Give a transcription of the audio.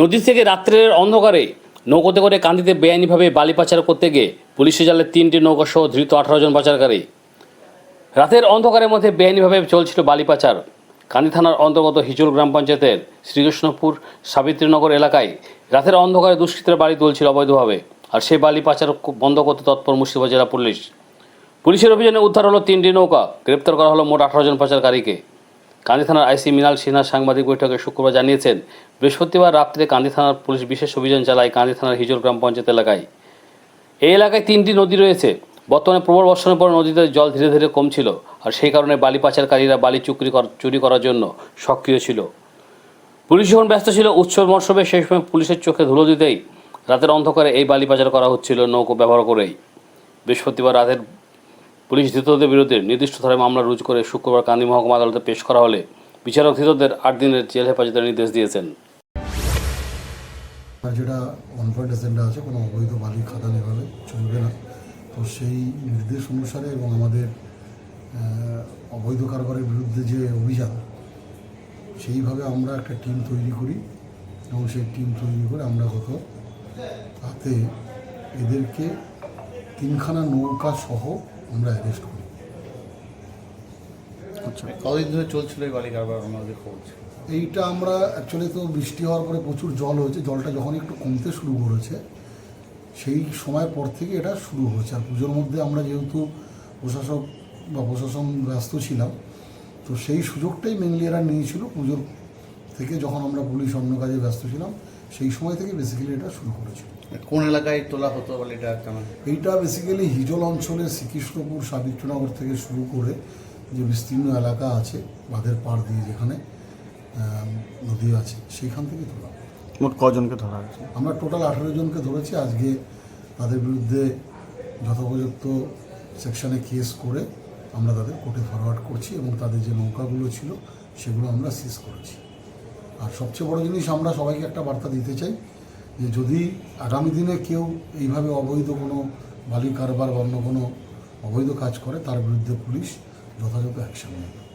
নদী থেকে রাত্রের অন্ধকারে নৌকোতে করে কান্দিতে বেআইনিভাবে বালি পাচার করতে গিয়ে পুলিশের জালে তিনটি নৌকা সহ ধৃত আঠারো জন পাচারকারী। রাতের অন্ধকারের মধ্যে বেআইনিভাবে চলছিল বালি পাচার। কান্দি থানার অন্তর্গত হিজুল গ্রাম পঞ্চায়েতের শ্রীকৃষ্ণপুর সাবিত্রীনগর এলাকায় রাতের অন্ধকারে দুষ্কৃতীরা বাড়ি তুলছিল অবৈধভাবে আর সেই বালি পাচার বন্ধ করতে তৎপর মুর্শিদাবাদ জেলা পুলিশ। পুলিশের অভিযানে উদ্ধার হলো তিনটি নৌকা, গ্রেপ্তার করা হলো মোট আঠারো জন পাচারকারীকে। কান্দি থানার আইসি মিনাল সিনহা সাংবাদিক বৈঠকে শুক্রবার জানিয়েছেন, বৃহস্পতিবার রাত্রে কান্দি থানার পুলিশ বিশেষ অভিযান চালায় কান্দি থানার হিজুর গ্রাম পঞ্চায়েত এলাকায়। এই এলাকায় তিনটি নদী রয়েছে। বর্তমানে প্রবল বর্ষণের পর নদীতে জল ধীরে ধীরে কমছিল আর সেই কারণে বালি পাচারকারীরা বালি চুক্রি কর- চুরি করার জন্য সক্রিয় ছিল। পুলিশ যখন ব্যস্ত ছিল, উৎসব মরশুমে সেই সময় পুলিশের চোখে ধুলো দিতেই রাতের অন্ধকারে এই বালি পাচার করা হচ্ছিল নৌকো ব্যবহার করেই। বৃহস্পতিবার রাতের পুলিশ ধৃতদের বিরুদ্ধে নির্দিষ্ট ধারায় মামলা রুজু করে শুক্রবার কান্দি মহকুমা আদালতে পেশ করা হলে বিচারক ধৃতদের আট দিনের জেল হেফাজতের নির্দেশ দিয়েছেন। যেটা পয়েন্ট এজেন্ডা আছে, কোনো অবৈধ বালি খাদান এভাবে চলবে না। তো সেই নির্দেশ অনুসারে এবং আমাদের অবৈধ কারবারের বিরুদ্ধে যে অভিযান, সেইভাবে আমরা একটা টিম তৈরি করি এবং সেই টিম তৈরি করে আমরা গত তাতে এদেরকে তিনখানা নৌকা সহ আমরা অ্যারেস্ট করি। আচ্ছা কতদিন ধরে চলছিল এই বালি কারবার আমাদের খবর এইটা আমরা অ্যাকচুয়ালি তো বৃষ্টি হওয়ার পরে প্রচুর জল হয়েছে জলটা যখন একটু কমতে শুরু করেছে সেই সময় পর থেকে এটা শুরু হয়েছে। আর পুজোর মধ্যে আমরা যেহেতু প্রশাসক বা প্রশাসন ব্যস্ত ছিলাম তো সেই সুযোগটাই মেনলি এরা নিয়েছিল পুজোর থেকে যখন আমরা পুলিশ অন্য কাজে ব্যস্ত ছিলাম সেই সময় থেকে বেসিক্যালি এটা শুরু করেছিল কোন এলাকায় তোলা হতো বলে এটা কেমন এইটা বেসিক্যালি হিজল অঞ্চলে শ্রীকৃষ্ণপুর সাবিত্রনগর থেকে শুরু করে যে বিস্তীর্ণ এলাকা আছে বাঁধের পাড় দিয়ে যেখানে নদী আছে সেইখান থেকে তোলা মোট কজনকে ধরা হয়েছে? আমরা টোটাল আঠেরো জনকে ধরেছি। আজকে তাদের বিরুদ্ধে যথোপযুক্ত সেকশনে কেস করে আমরা তাদের কোর্টে ফরওয়ার্ড করছি এবং তাদের যে নৌকাগুলো ছিল সেগুলো আমরা সিজ করেছি। আর সবচেয়ে বড় জিনিস, আমরা সবাইকে একটা বার্তা দিতে চাই যে যদি আগামী দিনে কেউ এইভাবে অবৈধ কোনো বালি কারবার বা অন্য কোনো অবৈধ কাজ করে, তার বিরুদ্ধে পুলিশ যথাযথ অ্যাকশন নেবে।